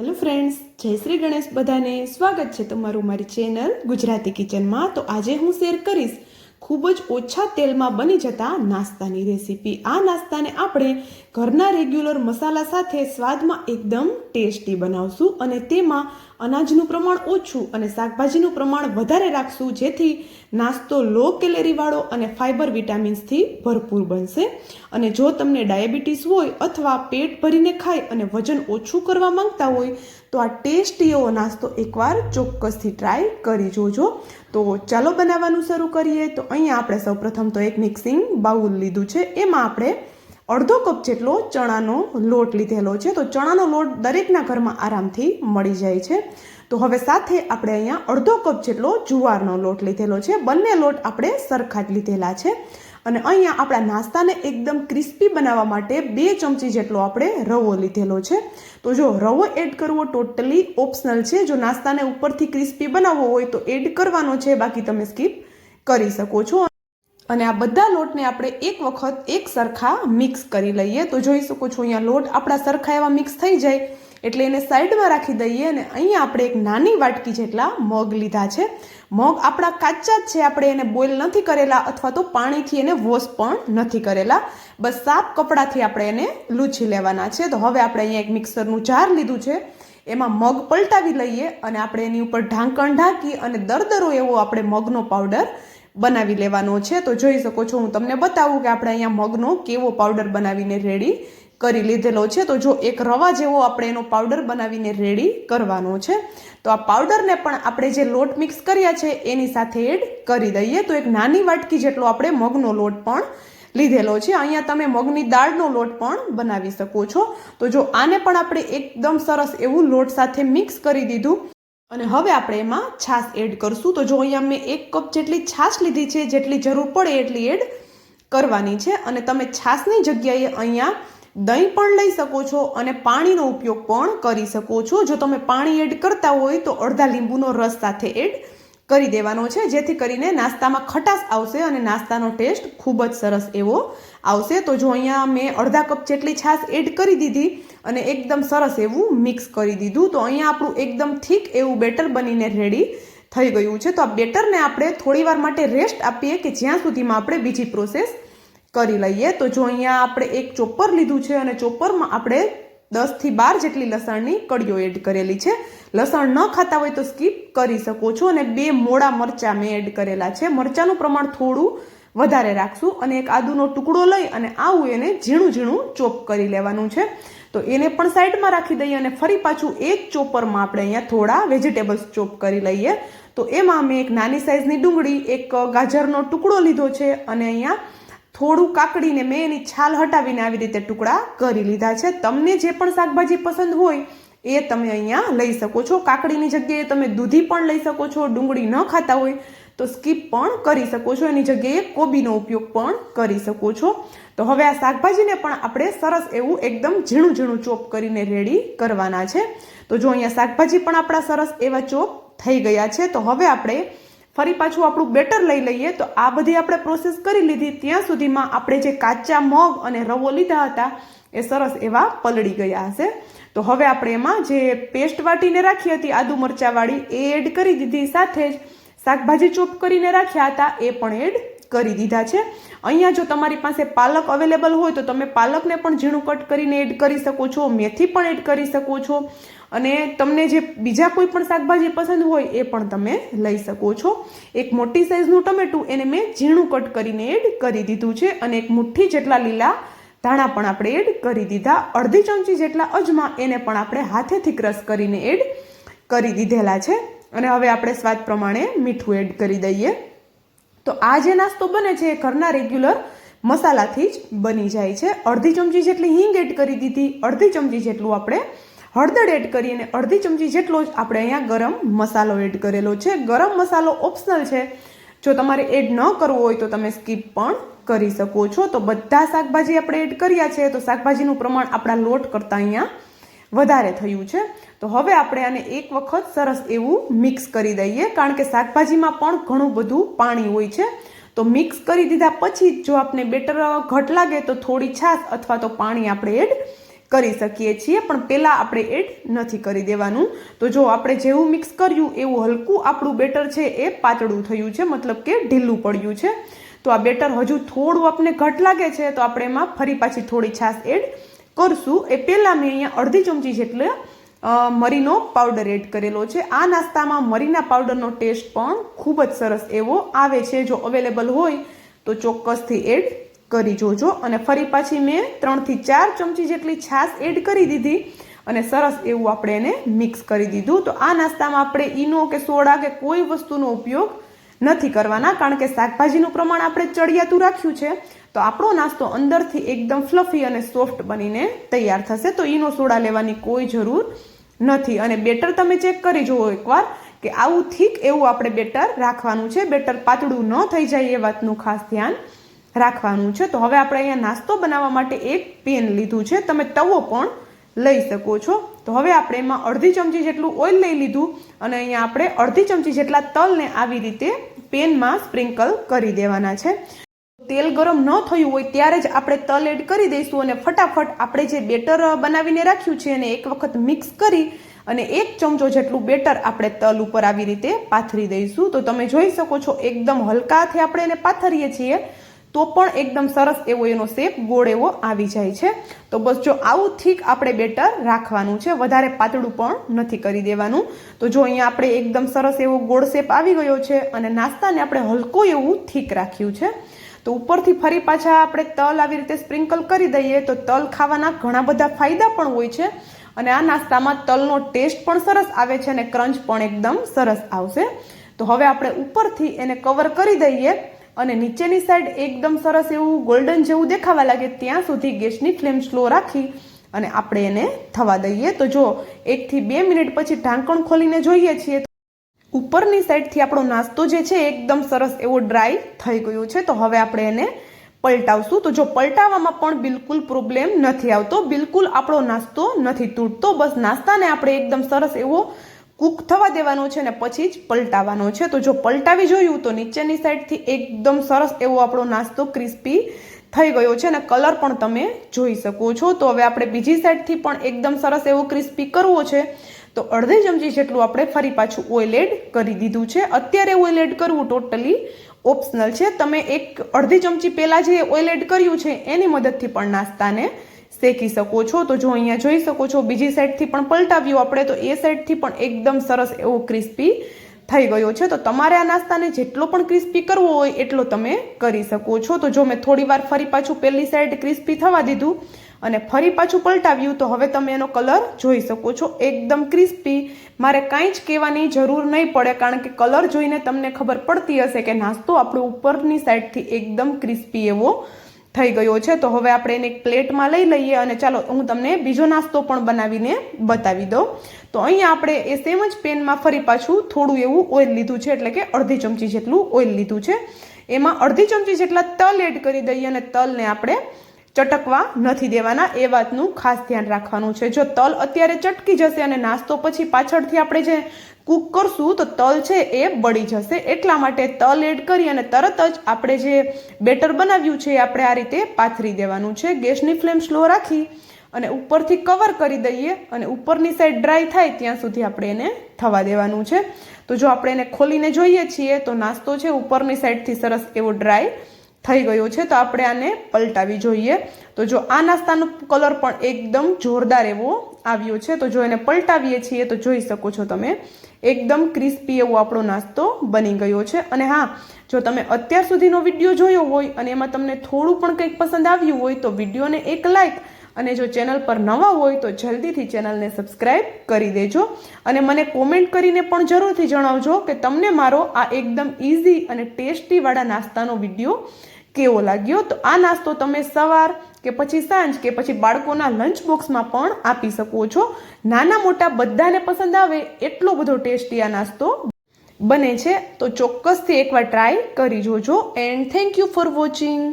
Hello friends, જય શ્રી ગણેશ બધાને સ્વાગત છે તમારું મારી ચેનલ ગુજરાતી કિચનમાં. તો આજે હું શેર કરીશ ખૂબ જ ઓછા તેલમાં બની જતા નાસ્તાની રેસીપી. આ નાસ્તાને આપણે ઘરના રેગ્યુલર મસાલા સાથે સ્વાદમાં એકદમ ટેસ્ટી બનાવશું અને તેમાં અનાજનું પ્રમાણ ઓછું અને શાકભાજીનું પ્રમાણ વધારે રાખશું, જેથી નાસ્તો લો કેલેરીવાળો અને ફાઇબર વિટામિન્સથી ભરપૂર બનશે. અને જો તમને ડાયાબિટીસ હોય અથવા પેટ ભરીને ખાય અને વજન ઓછું કરવા માંગતા હોય તો આ ટેસ્ટી એવો નાસ્તો એકવાર ચોક્કસથી ટ્રાય કરી જોજો. તો ચાલો બનાવવાનું શરૂ કરીએ. તો અહીંયા આપણે સૌપ્રથમ તો એક મિક્સિંગ બાઉલ લીધું છે. એમાં આપણે અડધો કપ જેટલો ચણાનો લોટ લીધેલો છે. તો ચણાનો લોટ દરેકના ઘરમાં આરામથી મળી જાય છે. તો હવે સાથે આપણે અહીંયા અડધો કપ જેટલો જુવારનો લોટ લીધેલો છે. બંને લોટ આપણે સરખા જ લીધેલા છે. અને અહીંયા આપણા નાસ્તાને એકદમ ક્રિસ્પી બનાવવા માટે બે ચમચી જેટલો આપણે રવો લીધેલો છે. તો જો રવો એડ કરવો ટોટલી ઓપ્શનલ છે. જો નાસ્તાને ઉપરથી ક્રિસ્પી બનાવવો હોય તો એડ કરવાનો છે. બાકી તમે સ્કીપ કરી શકો છો. અને આ બધા લોટને આપણે એક વખત એક સરખા મિક્સ કરી લઈએ. તો જોઈ શકો છો અહીંયા લોટ આપણા સરખા એવા મિક્સ થઈ જાય. એટલે એને સાઈડમાં રાખી દઈએ અને અહીંયા આપણે એક નાની વાટકી જેટલા મગ લીધા છે. મગ આપણા કાચા જ છે, આપણે એને બોઇલ નથી કરેલા અથવા તો પાણીથી એને વોશ પણ નથી કરેલા. બસ સાફ કપડાથી આપણે એને લૂછી લેવાના છે. તો હવે આપણે અહીંયા એક મિક્સરનું જાર લીધું છે. એમાં મગ પલટાવી લઈએ અને આપણે એની ઉપર ઢાંકણ ઢાંકી અને દરદરો એવો આપણે મગનો પાવડર બનાવી લેવાનો છે. તો જોઈ શકો છો, હું તમને બતાવું કે આપણે અહીંયા મગનો કેવો પાવડર બનાવીને રેડી કરી લીધેલો છે. તો જો એક રવા જેવો આપણે એનો પાવડર બનાવીને રેડી કરવાનો છે, તો આ પાવડરને પણ આપણે જે લોટ મિક્સ કર્યા છે, એની સાથે એડ કરી દઈએ. તો એક નાની વાટકી જેટલો આપણે મગનો લોટ પણ લીધેલો છે. અહીંયા તમે મગની દાળનો લોટ પણ બનાવી શકો છો. તો જો આને પણ આપણે એકદમ સરસ એવું લોટ સાથે મિક્સ કરી દીધું અને હવે આપણે એમાં છાશ એડ કરશું. તો જો અહીંયા મેં એક કપ જેટલી છાશ લીધી છે, જેટલી જરૂર પડે એટલી એડ કરવાની છે. અને તમે છાશની જગ્યાએ અહીંયા દહીં પણ લઈ શકો છો અને પાણીનો ઉપયોગ પણ કરી શકો છો. જો તમે પાણી એડ કરતા હોય તો અડધા લીંબુનો રસ સાથે એડ કરી દેવાનો છે, જેથી કરીને નાસ્તામાં ખટાશ આવશે અને નાસ્તાનો ટેસ્ટ ખૂબ જ સરસ એવો આવશે. તો જો અહીંયા મેં અડધા કપ જેટલી છાશ એડ કરી દીધી અને એકદમ સરસ એવું મિક્સ કરી દીધું, તો અહીંયા આપણું એકદમ થીક એવું બેટર બનીને રેડી થઈ ગયું છે. તો આ બેટરને આપણે થોડીવાર માટે રેસ્ટ આપીએ કે જ્યાં સુધીમાં આપણે બીજી પ્રોસેસ કરી લઈએ. તો જો અહીંયા આપણે એક ચોપર લીધું છે અને ચોપરમાં આપણે દસથી બાર જેટલી લસણની કડીઓ એડ કરેલી છે. લસણ ન ખાતા હોય તો સ્કીપ કરી શકો છો અને બે મોડા મરચાં મેં એડ કરેલા છે. મરચાંનું પ્રમાણ થોડું વધારે રાખશું અને એક આદુનો ટુકડો લઈ અને આવું એને ઝીણું ઝીણું ચોપ કરી લેવાનું છે. તો એને પણ સાઈડમાં રાખી દઈએ અને ફરી પાછું એક ચોપરમાં આપણે અહીંયા થોડા વેજીટેબલ્સ ચોપ કરી લઈએ. તો એમાં મેં એક નાની સાઇઝની ડુંગળી, એક ગાજરનો ટુકડો લીધો છે અને અહીંયા થોડું કાકડીને મેં એની છાલ હટાવીને આવી રીતે ટુકડા કરી લીધા છે. તમને જે પણ શાકભાજી પસંદ હોય એ તમે અહીંયા લઈ શકો છો. કાકડીની જગ્યાએ તમે દૂધી પણ લઈ શકો છો. ડુંગળી ન ખાતા હોય તો સ્કીપ પણ કરી શકો છો. એની જગ્યાએ કોબીનો ઉપયોગ પણ કરી શકો છો. તો હવે આ શાકભાજીને પણ આપણે સરસ એવું એકદમ ઝીણું ઝીણું ચોપ કરીને રેડી કરવાના છે. તો જો અહીંયા શાકભાજી પણ આપણા સરસ એવા ચોપ થઈ ગયા છે, તો હવે આપણે ફરી પાછું આપણું બેટર લઈ લઈએ તો આ બધી આપણે પ્રોસેસ કરી લીધી. ત્યાં સુધીમાં આપણે જે કાચા મગ અને રવો લીધા હતા, એ સરસ એવા પલળી ગયા હશે. તો હવે આપણે એમાં જે પેસ્ટ વાટીને રાખી હતી આદુ મરચાંવાળી, એ એડ કરી દીધી. સાથે જ શાકભાજી ચોપ કરીને રાખ્યા હતા, એ પણ એડ કરી દીધા છે. અહીંયા જો તમારી પાસે પાલક અવેલેબલ હોય તો તમે પાલકને પણ ઝીણું કટ કરીને એડ કરી શકો છો, મેથી પણ એડ કરી શકો છો. અને તમને જે બીજા કોઈ પણ શાકભાજી પસંદ હોય એ પણ તમે લઈ શકો છો. એક મોટી સાઇઝનું ટમેટું એને મેં ઝીણું કટ કરીને એડ કરી દીધું છે અને એક મુઠ્ઠી જેટલા લીલા ધાણા પણ આપણે એડ કરી દીધા. અડધી ચમચી જેટલા અજમા એને પણ આપણે હાથેથી ક્રશ કરીને એડ કરી દીધેલા છે. અને હવે આપણે સ્વાદ પ્રમાણે મીઠું એડ કરી દઈએ. તો આ જે નાસ્તો બને છે એ ઘરના રેગ્યુલર મસાલાથી જ બની જાય છે. અડધી ચમચી જેટલી હિંગ એડ કરી દીધી, અડધી ચમચી જેટલું આપણે હળદર એડ કરી અને અડધી ચમચી જેટલો જ આપણે અહીંયા ગરમ મસાલો એડ કરેલો છે. ગરમ મસાલો ઓપ્શનલ છે. જો તમારે એડ ન કરવો હોય તો તમે સ્કીપ પણ કરી શકો છો. તો બધા શાકભાજી આપણે એડ કર્યા છે. તો શાકભાજીનું પ્રમાણ આપણા લોટ કરતાં અહીંયા વધારે થયું છે. તો હવે આપણે આને એક વખત સરસ એવું મિક્સ કરી દઈએ, કારણ કે શાકભાજીમાં પણ ઘણું બધું પાણી હોય છે. તો મિક્સ કરી દીધા પછી જો આપણે બેટર ઘટ લાગે તો થોડી છાશ અથવા તો પાણી આપણે એડ કરી શકીએ છીએ, પણ પહેલાં આપણે એડ નથી કરી દેવાનું. તો જો આપણે જેવું મિક્સ કર્યું એવું હલકું આપણું બેટર છે એ પાતળું થયું છે, મતલબ કે ઢીલું પડ્યું છે. તો આ બેટર હજુ થોડું આપણે ઘટ લાગે છે, તો આપણે એમાં ફરી પાછી થોડી છાશ એડ કરશું. એ પહેલાં મેં અહીંયા અડધી ચમચી જેટલે મરીનો પાવડર એડ કરેલો છે. આ નાસ્તામાં મરીના પાવડરનો ટેસ્ટ પણ ખૂબ જ સરસ એવો આવે છે. જો અવેલેબલ હોય તો ચોક્કસથી એડ કરી જોજો. અને ફરી પાછી મેં ત્રણથી ચાર ચમચી જેટલી છાશ એડ કરી દીધી અને સરસ એવું આપણે એને મિક્સ કરી દીધું. તો આ નાસ્તામાં આપણે ઈનો કે સોડા કે કોઈ વસ્તુનો ઉપયોગ નથી કરવાના, કારણ કે શાકભાજીનું પ્રમાણ આપણે ચડિયાતું રાખ્યું છે. તો આપણો નાસ્તો અંદરથી એકદમ ફ્લફી અને સોફ્ટ બનીને તૈયાર થશે. તો ઈનો સોડા લેવાની કોઈ જરૂર નથી. અને બેટર તમે ચેક કરી જુઓ એકવાર કે આવું થીક એવું આપણે બેટર રાખવાનું છે. બેટર પાતળું ન થઈ જાય એ વાતનું ખાસ ધ્યાન રાખવાનું છે. તો હવે આપણે અહીંયા નાસ્તો બનાવવા માટે એક પેન લીધું છે. તમે તવો પણ લઈ શકો છો. તો હવે આપણે એમાં અડધી ચમચી જેટલું ઓઇલ લઈ લીધું અને અહીંયા આપણે અડધી ચમચી જેટલા તલને આવી રીતે પેનમાં સ્પ્રિંકલ કરી દેવાના છે. તેલ ગરમ ન થયું હોય ત્યારે જ આપણે તલ એડ કરી દઈશું અને ફટાફટ આપણે જે બેટર બનાવીને રાખ્યું છે એને એક વખત મિક્સ કરી અને એક ચમચો જેટલું બેટર આપણે તલ ઉપર આવી રીતે પાથરી દઈશું. તો તમે જોઈ શકો છો એકદમ હલકાથી આપણે એને પાથરીએ છીએ તો પણ એકદમ સરસ એવો એનો શેપ ગોળ એવો આવી જાય છે. તો બસ જો આવું થીક આપણે બેટર રાખવાનું છે, વધારે પાતળું પણ નથી કરી દેવાનું. તો જો અહીંયા આપણે એકદમ સરસ એવો ગોળ શેપ આવી ગયો છે અને નાસ્તાને આપણે હલકો એવું થીક રાખ્યું છે. તો ઉપરથી ફરી પાછા આપણે તલ આવી રીતે સ્પ્રિંકલ કરી દઈએ તો તલ ખાવાના ઘણા બધા ફાયદા પણ હોય છે. અને આ નાસ્તામાં તલનો ટેસ્ટ પણ સરસ આવે છે અને ક્રંચ પણ એકદમ સરસ આવશે. તો હવે આપણે ઉપરથી એને કવર કરી દઈએ અને નીચેની સાઈડ એકદમ સરસ એવું ગોલ્ડન જેવું દેખાવા લાગે ત્યાં સુધી ગેસની ફ્લેમ સ્લો રાખી અને આપણે એને થવા દઈએ. તો જો એકથી બે મિનિટ પછી ઢાંકણ ખોલીને જોઈએ છીએ ઉપરની સાઈડથી આપણો નાસ્તો જે છે એકદમ સરસ એવો ડ્રાય થઈ ગયો છે. તો હવે આપણે એને પલટાવશું. તો જો પલટાવવામાં પણ બિલકુલ પ્રોબ્લેમ નથી આવતો, બિલકુલ આપણો નાસ્તો નથી તૂટતો, બસ નાસ્તાને આપણે એકદમ સરસ એવો કૂક થવા દેવાનો છે અને પછી જ પલટાવવાનો છે. તો જો પલટાવી જોયું તો નીચેની સાઈડથી એકદમ સરસ એવો આપણો નાસ્તો ક્રિસ્પી થઈ ગયો છે અને કલર પણ તમે જોઈ શકો છો. તો હવે આપણે બીજી સાઈડથી પણ એકદમ સરસ એવો ક્રિસ્પી કરવો છે. તો અડધી ચમચી જેટલું આપણે ફરી પાછું ઓઇલ એડ કરી દીધું છે. અત્યારે ઓઇલ એડ કરવું ટોટલી ઓપ્શનલ છે. તમે એક અડધી ચમચી પહેલાં જે ઓઇલ એડ કર્યું છે, એની મદદથી પણ નાસ્તાને શેકી શકો છો. તો જો અહીંયા જોઈ શકો છો, બીજી સાઈડથી પણ પલટાવ્યું આપણે, તો એ સાઈડથી પણ એકદમ સરસ એવો ક્રિસ્પી થઈ ગયો છે. તો તમારે આ નાસ્તાને જેટલો પણ ક્રિસ્પી કરવો હોય, એટલો તમે કરી શકો છો. તો જો મેં થોડી વાર ફરી પાછું પહેલી સાઈડ ક્રિસ્પી થવા દીધું અને ફરી પાછું પલટાવ્યું, તો હવે તમે એનો કલર જોઈ શકો છો. એકદમ ક્રિસ્પી. મારે કાંઈ જ કહેવાની જરૂર નહીં પડે, કારણ કે કલર જોઈને તમને ખબર પડતી હશે કે નાસ્તો આપણો ઉપરની સાઈડથી એકદમ ક્રિસ્પી એવો થઈ ગયો છે. તો હવે આપણે એને એક પ્લેટમાં લઈ લઈએ અને ચાલો, હું તમને બીજો નાસ્તો પણ બનાવીને બતાવી દઉં. તો અહીંયા આપણે એ સેમ જ પેનમાં ફરી પાછું થોડું એવું ઓઇલ લીધું છે, એટલે કે અડધી ચમચી જેટલું ઓઇલ લીધું છે. એમાં અડધી ચમચી જેટલા તલ એડ કરી દઈએ અને તલને આપણે ચટકવા નથી દેવાના, એ વાતનું ખાસ ધ્યાન રાખવાનું છે. જો તલ અત્યારે ચટકી જશે અને નાસ્તો પછી પાછળથી આપણે જે કૂક કરશું, તો તલ છે એ બળી જશે. એટલા માટે તલ એડ કરી અને તરત જ આપણે જે બેટર બનાવ્યું છે, એ આપણે આ રીતે પાથરી દેવાનું છે. ગેસની ફ્લેમ સ્લો રાખી અને ઉપરથી કવર કરી દઈએ અને ઉપરની સાઈડ ડ્રાય થાય ત્યાં સુધી આપણે એને થવા દેવાનું છે. તો જો આપણે એને ખોલીને જોઈએ છીએ, તો નાસ્તો છે ઉપરની સાઈડથી સરસ એવો ડ્રાય થઈ ગયો છે, તો આપણે આને પલટાવી જોઈએ. તો જો આ નાસ્તાનો કલર પણ એકદમ જોરદાર એવો આવ્યો છે, તો જો એને પલટાવીએ છીએ, તો જોઈ શકો છો તમે. એકદમ ક્રિસ્પી એવો આપણો નાસ્તો બની ગયો છે. અને હા, જો તમે અત્યાર સુધીનો વીડિયો જોયો હોય અને એમાં તમને થોડું પણ કંઈક પસંદ આવ્યું હોય, તો વિડીયોને એક લાઈક અને જો ચેનલ પર નવા હોય તો જલ્દીથી ચેનલને સબસ્ક્રાઈબ કરી દેજો અને મને કોમેન્ટ કરીને પણ જરૂરથી જણાવજો કે તમને મારો આ એકદમ ઇઝી અને ટેસ્ટીવાળા નાસ્તાનો વીડિયો કેવો લાગ્યો? તો આ નાસ્તો તમે સવાર કે પછી સાંજ કે પછી બાળકોના લંચ બોક્સમાં પણ આપી શકો છો. નાના મોટા બધાને પસંદ આવે એટલો બધો ટેસ્ટી આ નાસ્તો બને છે. તો ચોક્કસથી એકવાર ટ્રાય કરી જોજો. And thank you for watching